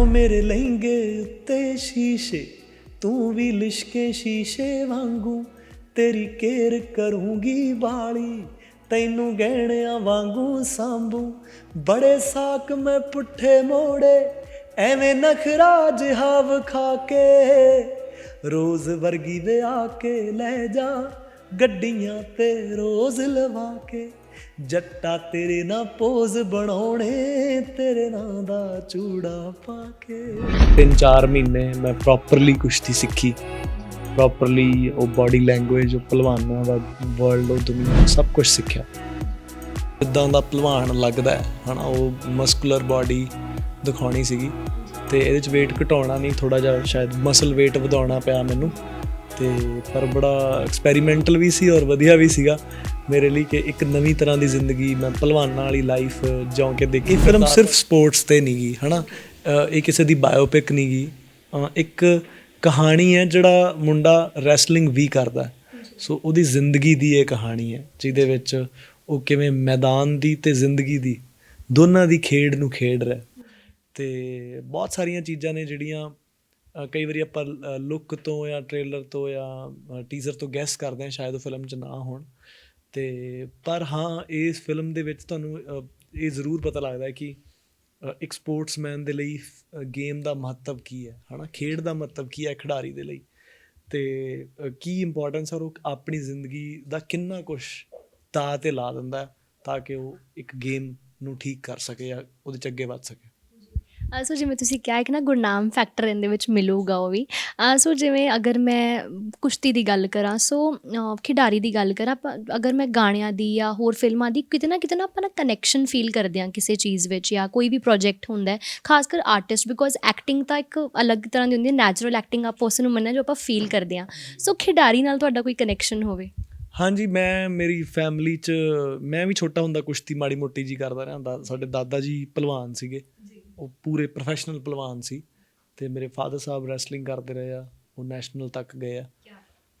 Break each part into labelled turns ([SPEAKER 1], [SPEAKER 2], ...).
[SPEAKER 1] ਹੋ ਮੇਰੇ ਲਹਿੰਗੇ ਉੱਤੇ ਸ਼ੀਸ਼ੇ, ਤੂੰ ਵੀ ਲਿਸ਼ਕੇ ਸ਼ੀਸ਼ੇ ਵਾਂਗੂ, ਤੇਰੀ ਕੇਰ ਕਰੂੰਗੀ ਵਾਲੀ, ਤੈਨੂੰ ਗਹਿਣਿਆਂ ਵਾਂਗੂ ਸਾਂਭੂ। ਬੜੇ ਸਾਕ ਮੈਂ ਪੁੱਠੇ ਮੋੜੇ, ਐਵੇਂ ਨਖਰਾ ਜਿਹਾ ਵਿਖਾ ਕੇ, ਰੋਜ਼ ਵਰਗੀ ਵਿਆਹ ਕੇ ਲੈ ਜਾ, ਗੱਡੀਆਂ ਤੇ ਰੋਜ਼ ਲਵਾ ਕੇ। ਜੱਟਾ ਤੇਰੇ ਨਾਲ ਪੋਜ਼ ਬਣਾਉਣੇ, ਤੇਰੇ ਨਾਂ ਦਾ ਚੂੜਾ ਪਾ ਕੇ। ਤਿੰਨ ਚਾਰ ਮਹੀਨੇ ਮੈਂ ਪ੍ਰੋਪਰਲੀ ਕੁਸ਼ਤੀ ਸਿੱਖੀ। ਪ੍ਰੋਪਰਲੀ ਉਹ ਬਾਡੀ ਲੈਂਗੁਏਜ ਉਹ ਪਹਿਲਵਾਨਾਂ ਦਾ ਵਰਲਡ ਉਹ ਦੁਨੀਆ, ਸਭ ਕੁਝ ਸਿੱਖਿਆ। ਜਿੱਦਾਂ ਦਾ ਪਹਿਲਵਾਨ ਲੱਗਦਾ ਹੈ, ਹਨਾ, ਉਹ ਮਸਕੂਲਰ ਬਾਡੀ ਦਿਖਾਉਣੀ ਸੀਗੀ। ਤੇ ਇਹਦੇ ਚ weight ਘਟਾਉਣਾ ਨਹੀਂ ਥੋੜਾ ਜਿਹਾ ਸ਼ਾਇਦ ਮਸਲ weight ਵਧਾਉਣਾ ਪਿਆ ਮੈਨੂੰ। ਤੇ ਪਰ ਬੜਾ ਐਕਸਪੈਰੀਮੈਂਟਲ ਵੀ ਸੀ ਔਰ ਵਧੀਆ ਵੀ ਸੀਗਾ। ਮੇਰੇ ਲਈ ਕਿ ਇੱਕ ਨਵੀਂ ਤਰ੍ਹਾਂ ਦੀ ਜ਼ਿੰਦਗੀ ਮੈਂ ਪਹਿਲਵਾਨਾਂ ਵਾਲੀ ਲਾਈਫ ਜਿਉਂ ਕੇ ਦੇਖੀ। ਫਿਲਮ ਸਿਰਫ ਸਪੋਰਟਸ ਤੇ ਨਹੀਂ ਗਈ ਹਨਾ ਇਹ ਕਿਸੇ ਦੀ ਬਾਇਓਪਿਕ ਨਹੀਂ ਗਈ ਇੱਕ ਕਹਾਣੀ ਹੈ ਜਿਹੜਾ ਮੁੰਡਾ ਰੈਸਲਿੰਗ ਵੀ ਕਰਦਾ। ਸੋ ਉਹਦੀ ਜ਼ਿੰਦਗੀ ਦੀ ਇਹ ਕਹਾਣੀ ਹੈ ਜਿਹਦੇ ਵਿੱਚ ਉਹ ਕਿਵੇਂ ਮੈਦਾਨ ਦੀ ਤੇ ਜ਼ਿੰਦਗੀ ਦੀ ਦੋਨਾਂ ਦੀ ਖੇਡ ਨੂੰ ਖੇਡ ਰਿਹਾ ਤੇ ਬਹੁਤ ਸਾਰੀਆਂ ਚੀਜ਼ਾਂ ਨੇ ਜਿਹੜੀਆਂ ਕਈ ਵਾਰੀ ਆਪਾਂ ਲੁੱਕ ਤੋਂ ਜਾਂ ਟ੍ਰੇਲਰ ਤੋਂ ਜਾਂ ਟੀਜ਼ਰ ਤੋਂ ਗੈਸ ਕਰਦੇ ਹਾਂ ਸ਼ਾਇਦ ਉਹ ਫਿਲਮ 'ਚ ਨਾ ਹੋਣ। ਤੇ ਪਰ ਹਾਂ, ਇਸ ਫਿਲਮ ਦੇ ਵਿੱਚ ਤੁਹਾਨੂੰ ਇਹ ਜ਼ਰੂਰ ਪਤਾ ਲੱਗਦਾ ਹੈ ਕਿ ਇੱਕ ਸਪੋਰਟਸਮੈਨ ਦੇ ਲਈ ਗੇਮ ਦਾ ਮਹੱਤਵ ਕੀ ਹੈ, ਹਨਾ? ਖੇਡ ਦਾ ਮਹੱਤਵ ਕੀ ਹੈ ਖਿਡਾਰੀ ਦੇ ਲਈ? ਤੇ ਕੀ ਇੰਪੋਰਟੈਂਸ ਔਰ ਉਹ ਆਪਣੀ ਜ਼ਿੰਦਗੀ ਦਾ ਕਿੰਨਾ ਕੁਝ ਤਾਂ ਤੇ ਲਾ ਦਿੰਦਾ ਤਾਂ ਕਿ ਉਹ ਇੱਕ ਗੇਮ ਨੂੰ ਠੀਕ ਕਰ ਸਕੇ ਜਾਂ ਉਹਦੇ ਚ ਅੱਗੇ ਵੱਧ ਸਕੇ?
[SPEAKER 2] ਸੋ ਜਿਵੇਂ ਤੁਸੀਂ ਕਿਹਾ ਇੱਕ ਨਾ ਗੁਰਨਾਮ ਫੈਕਟਰ ਇਹਦੇ ਵਿੱਚ ਮਿਲੂਗਾ ਉਹ ਵੀ। ਸੋ ਜਿਵੇਂ ਅਗਰ ਮੈਂ ਕੁਸ਼ਤੀ ਦੀ ਗੱਲ ਕਰਾਂ, ਸੋ ਖਿਡਾਰੀ ਦੀ ਗੱਲ ਕਰਾਂ, ਆਪਾਂ ਅਗਰ ਮੈਂ ਗਾਣਿਆਂ ਦੀ ਜਾਂ ਹੋਰ ਫਿਲਮਾਂ ਦੀ ਕਿਤੇ ਨਾ ਕਿਤੇ ਨਾ ਆਪਾਂ ਨਾ ਕਨੈਕਸ਼ਨ ਫੀਲ ਕਰਦੇ ਹਾਂ ਕਿਸੇ ਚੀਜ਼ ਵਿੱਚ ਜਾਂ ਕੋਈ ਵੀ ਪ੍ਰੋਜੈਕਟ ਹੁੰਦਾ ਹੈ, ਖਾਸ ਕਰ ਆਰਟਿਸਟ ਬਿਕੋਜ਼ ਐਕਟਿੰਗ ਤਾਂ ਇੱਕ ਅਲੱਗ ਤਰ੍ਹਾਂ ਦੀ ਹੁੰਦੀ ਹੈ ਨੈਚੁਰਲ ਐਕਟਿੰਗ ਆਪਾਂ ਉਸ ਨੂੰ ਮੰਨਿਆ ਜੋ ਆਪਾਂ ਫੀਲ ਕਰਦੇ ਹਾਂ। ਸੋ ਖਿਡਾਰੀ ਨਾਲ ਤੁਹਾਡਾ ਕੋਈ ਕਨੈਕਸ਼ਨ ਹੋਵੇ?
[SPEAKER 1] ਹਾਂਜੀ, ਮੈਂ, ਮੇਰੀ ਫੈਮਿਲੀ ਚ ਮੈਂ ਵੀ ਛੋਟਾ ਹੁੰਦਾ, ਕੁਸ਼ਤੀ ਮਾੜੀ ਮੋਟੀ ਜੀ ਕਰਦਾ ਰਿਹਾ ਸਾਡੇ ਦਾਦਾ ਜੀ ਪਹਿਲਵਾਨ ਸੀਗੇ। ਉਹ ਪੂਰੇ ਪ੍ਰੋਫੈਸ਼ਨਲ ਪਹਿਲਵਾਨ ਸੀ ਤੇ ਮੇਰੇ ਫਾਦਰ ਸਾਹਿਬ ਰੈਸਲਿੰਗ ਕਰਦੇ ਰਹੇ ਆ ਉਹ ਨੈਸ਼ਨਲ ਤੱਕ ਗਏ ਆ।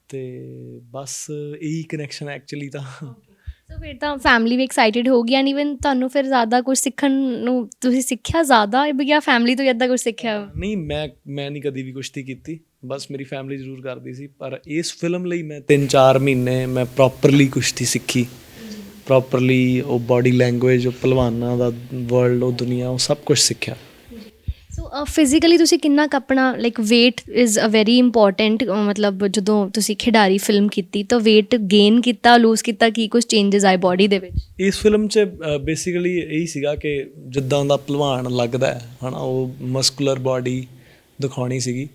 [SPEAKER 1] ਤੇ ਬਸ ਇਹੀ ਕਨੈਕਸ਼ਨ ਐਕਚੁਅਲੀ ਤਾਂ।
[SPEAKER 2] ਸੋ ਫਿਰ ਤਾਂ ਫੈਮਿਲੀ ਵੀ ਐਕਸਾਈਟਿਡ ਹੋ ਗਈ ਐਂਡ ਇਵਨ ਤੁਹਾਨੂੰ ਫਿਰ ਜ਼ਿਆਦਾ ਕੁਝ ਸਿੱਖਣ ਨੂੰ ਤੁਸੀਂ ਸਿੱਖਿਆ ਜ਼ਿਆਦਾ ਜਾਂ ਫੈਮਿਲੀ ਤੋਂ ਇਦਾਂ ਕੁਝ ਸਿੱਖਿਆ?
[SPEAKER 1] ਨਹੀਂ ਮੈਂ ਮੈਂ ਨਹੀਂ ਕਦੀ ਵੀ ਕੁਸ਼ਤੀ ਕੀਤੀ। ਬਸ ਮੇਰੀ ਫੈਮਿਲੀ ਜ਼ਰੂਰ ਕਰਦੀ ਸੀ ਪਰ ਇਸ ਫਿਲਮ ਲਈ ਮੈਂ 3-4 ਮਹੀਨੇ ਮੈਂ ਪ੍ਰੋਪਰਲੀ ਕੁਸ਼ਤੀ ਸਿੱਖੀ। ਪ੍ਰੋਪਰਲੀ ਉਹ ਬਾਡੀ ਲੈਂਗੁਏਜ ਉਹ ਪਹਿਲਵਾਨਾਂ ਦਾ ਵਰਲਡ ਉਹ ਦੁਨੀਆ ਉਹ ਸਭ ਕੁਝ ਸਿੱਖਿਆ।
[SPEAKER 2] ਸੋ ਫਿਜ਼ੀਕਲੀ ਤੁਸੀਂ ਕਿੰਨਾ ਕੁ ਆਪਣਾ like weight is a very important ਮਤਲਬ ਜਦੋਂ ਤੁਸੀਂ ਖਿਡਾਰੀ ਫਿਲਮ ਕੀਤੀ ਤਾਂ weight ਗੇਨ ਕੀਤਾ ਲੂਜ਼ ਕੀਤਾ ਕੀ ਕੁਝ ਚੇਂਜਸ ਆਏ ਬਾਡੀ ਦੇ ਵਿੱਚ?
[SPEAKER 1] ਇਸ ਫਿਲਮ 'ਚ ਬੇਸਿਕਲੀ ਇਹੀ ਸੀਗਾ ਕਿ ਜਿੱਦਾਂ ਦਾ ਪਹਿਲਵਾਨ ਲੱਗਦਾ ਹੈ ਹਨਾ ਉਹ ਮਸਕੂਲਰ ਬਾਡੀ ਦਿਖਾਉਣੀ ਸੀਗੀ।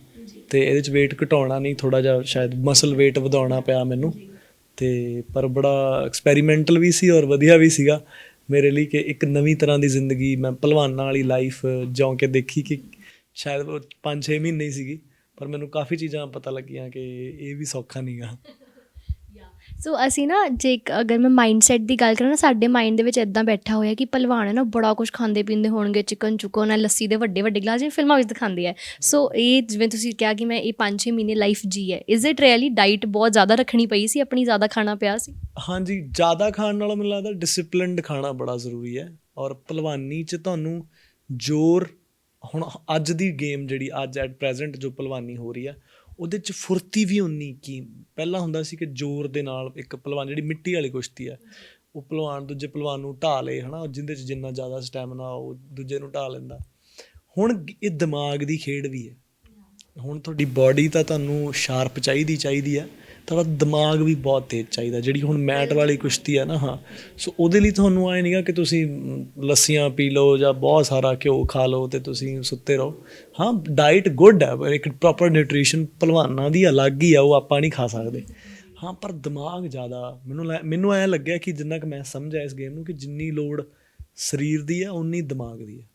[SPEAKER 1] ਤੇ ਇਹਦੇ 'ਚ weight ਘਟਾਉਣਾ ਨਹੀਂ ਥੋੜਾ ਜਿਹਾ ਸ਼ਾਇਦ ਮਸਲ weight ਵਧਾਉਣਾ ਪਿਆ ਮੈਨੂੰ। ਤੇ ਪਰ ਬੜਾ ਐਕਸਪੈਰੀਮੈਂਟਲ ਵੀ ਸੀ ਔਰ ਵਧੀਆ ਵੀ ਸੀਗਾ। ਮੇਰੇ ਲਈ ਕਿ ਇੱਕ ਨਵੀਂ ਤਰ੍ਹਾਂ ਦੀ ਜ਼ਿੰਦਗੀ ਮੈਂ ਪਹਿਲਵਾਨਾਂ ਵਾਲੀ ਲਾਈਫ ਜਿਉਂ ਕੇ ਦੇਖੀ ਕਿ ਸ਼ਾਇਦ ਉਹ 5-6 ਮਹੀਨੇ ਹੀ ਸੀਗੀ, ਪਰ ਮੈਨੂੰ ਕਾਫੀ ਚੀਜ਼ਾਂ ਪਤਾ ਲੱਗੀਆਂ ਕਿ ਇਹ ਵੀ ਸੌਖਾ ਨਹੀਂਗਾ
[SPEAKER 2] ਸੋ ਅਸੀਂ ਨਾ ਜੇ ਅਗਰ ਮੈਂ ਮਾਈਂਡਸੈਟ ਦੀ ਗੱਲ ਕਰਾਂ ਨਾ, ਸਾਡੇ ਮਾਈਂਡ ਦੇ ਵਿੱਚ ਇਦਾਂ ਬੈਠਾ ਹੋਇਆ ਕਿ ਪਹਿਲਵਾਨ ਨਾ ਬੜਾ ਕੁਝ ਖਾਂਦੇ ਪੀਂਦੇ ਹੋਣਗੇ, ਚਿਕਨ ਚੁਕੋ ਨਾਲ ਲੱਸੀ ਦੇ ਵੱਡੇ ਵੱਡੇ ਗਲਾਸ, ਜਿਵੇਂ ਫਿਲਮਾਂ ਵਿੱਚ ਦਿਖਾਉਂਦੇ ਆ ਸੋ ਇਹ ਜਿਵੇਂ ਤੁਸੀਂ ਕਿਹਾ ਕਿ ਮੈਂ ਇਹ 5-6 ਮਹੀਨੇ ਲਾਈਫ ਜੀ ਹੈ। ਇਜ਼ ਇਟ ਰੀਅਲੀ ਡਾਈਟ ਬਹੁਤ ਜ਼ਿਆਦਾ ਰੱਖਣੀ ਪਈ ਸੀ, ਆਪਣੀ ਜ਼ਿਆਦਾ ਖਾਣਾ ਪਿਆ ਸੀ?
[SPEAKER 1] ਹਾਂਜੀ, ਜ਼ਿਆਦਾ ਖਾਣ ਨਾਲ ਮੈਨੂੰ ਲੱਗਦਾ ਡਿਸਪਲਿਨਡ ਖਾਣਾ ਬੜਾ ਜ਼ਰੂਰੀ ਹੈ। ਔਰ ਪਹਿਲਵਾਨੀ 'ਚ ਤੁਹਾਨੂੰ ਜ਼ੋਰ, ਹੁਣ ਅੱਜ ਦੀ ਗੇਮ ਜਿਹੜੀ, ਅੱਜ ਐਟ ਪ੍ਰੈਜ਼ੈਂਟ ਜੋ ਪਹਿਲਵਾਨੀ ਹੋ ਰਹੀ ਹੈ ਉਹਦੇ 'ਚ ਫੁਰਤੀ ਵੀ ਉਨੀ ਕੀ ਪਹਿਲਾਂ ਹੁੰਦਾ ਸੀ ਕਿ ਜ਼ੋਰ ਦੇ ਨਾਲ ਇੱਕ ਪਹਿਲਵਾਨ ਜਿਹੜੀ ਮਿੱਟੀ ਵਾਲੀ ਕੁਸ਼ਤੀ ਹੈ ਉਹ ਪਹਿਲਵਾਨ ਦੂਜੇ ਪਹਿਲਵਾਨ ਨੂੰ ਢਾ ਲੇ ਹਨਾ, ਜਿੰਦੇ 'ਚ ਜਿੰਨਾ ਜ਼ਿਆਦਾ ਸਟੈਮਿਨਾ ਉਹ ਦੂਜੇ ਨੂੰ ਢਾ ਲੈਂਦਾ। ਹੁਣ ਇਹ ਦਿਮਾਗ ਦੀ ਖੇਡ ਵੀ ਹੈ। ਹੁਣ ਤੁਹਾਡੀ ਬਾਡੀ ਤਾਂ ਤੁਹਾਨੂੰ ਸ਼ਾਰਪ ਚਾਹੀਦੀ ਚਾਹੀਦੀ ਹੈ ਤੁਹਾਡਾ ਦਿਮਾਗ ਵੀ ਬਹੁਤ ਤੇਜ਼ ਚਾਹੀਦਾ, ਜਿਹੜੀ ਹੁਣ ਮੈਟ ਵਾਲੀ ਕੁਸ਼ਤੀ ਹੈ ਨਾ, ਹਾਂ। ਸੋ ਉਹਦੇ ਲਈ ਤੁਹਾਨੂੰ ਆਏ ਨਹੀਂਗਾ ਕਿ ਤੁਸੀਂ ਲੱਸੀਆਂ ਪੀ ਲਓ ਜਾਂ ਬਹੁਤ ਸਾਰਾ ਘਿਓ ਖਾ ਲਓ ਤੇ ਤੁਸੀਂ ਸੁੱਤੇ ਰਹੋ। ਹਾਂ ਡਾਈਟ ਗੁੱਡ ਹੈ ਪਰ ਇੱਕ ਪ੍ਰੋਪਰ ਨਿਊਟ੍ਰੀਸ਼ਨ ਪਹਿਲਵਾਨਾਂ ਦੀ ਅਲੱਗ ਹੀ ਆ, ਉਹ ਆਪਾਂ ਨਹੀਂ ਖਾ ਸਕਦੇ। ਹਾਂ, ਪਰ ਦਿਮਾਗ ਜ਼ਿਆਦਾ, ਮੈਨੂੰ ਲੈ- ਮੈਨੂੰ ਐ ਲੱਗਿਆ ਕਿ ਜਿੰਨਾ ਕਿ ਮੈਂ ਸਮਝਿਆ ਇਸ ਗੇਮ ਨੂੰ ਕਿ ਜਿੰਨੀ ਲੋੜ ਸਰੀਰ ਦੀ ਹੈ ਉਨੀ ਦਿਮਾਗ ਦੀ ਹੈ